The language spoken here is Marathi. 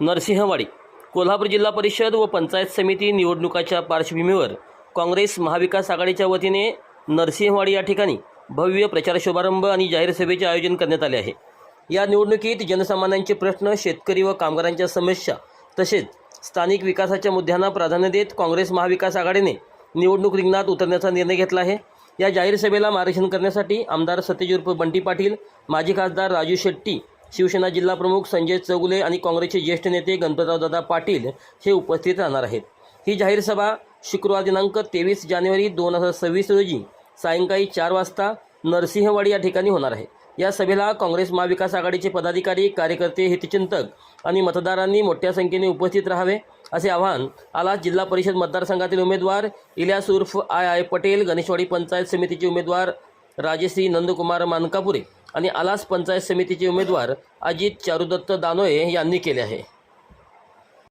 नरसिंहवाडी कोल्हापूर जिल्हा परिषद व पंचायत समिती निवडणुकाच्या पार्श्वभूमीवर काँग्रेस महाविकास आघाडीच्या वतीने नरसिंहवाडी या ठिकाणी भव्य प्रचार शुभारंभ आणि जाहीर सभेचे आयोजन करण्यात आले आहे. या निवडणुकीत जनसामान्यांचे प्रश्न शेतकरी व कामगारांच्या समस्या तसेच स्थानिक विकासाच्या मुद्द्यांना प्राधान्य देत काँग्रेस महाविकास आघाडीने निवडणूक रिंगणात उतरण्याचा निर्णय घेतला आहे. या जाहीर सभेला मार्गदर्शन करण्यासाठी आमदार सतेज उर्फ बंटी पाटील माजी खासदार राजू शेट्टी शिवसेना जिल्हा प्रमुख संजय चौगुले आणि काँग्रेसचे ज्येष्ठ नेते गणपतरावदादा पाटील हे उपस्थित राहणार आहेत. ही जाहीर सभा शुक्रवार दिनांक तेवीस जानेवारी दोन हजार सव्वीस रोजी सायंकाळी चार वाजता नरसिंहवाडी या ठिकाणी होणार आहे. या सभेला काँग्रेस महाविकास आघाडीचे पदाधिकारी कार्यकर्ते हितचिंतक आणि मतदारांनी मोठ्या संख्येने उपस्थित राहावे असे आवाहन आला जिल्हा परिषद मतदारसंघातील उमेदवार इलियास उर्फ आय आय पटेल गणेशवाडी पंचायत समितीचे उमेदवार राजेश्री नंदकुमार मानकापुरे आणि आलास पंचायत समितीचे उमेदवार अजित चारुदत्त दानोये यांनी केले आहे.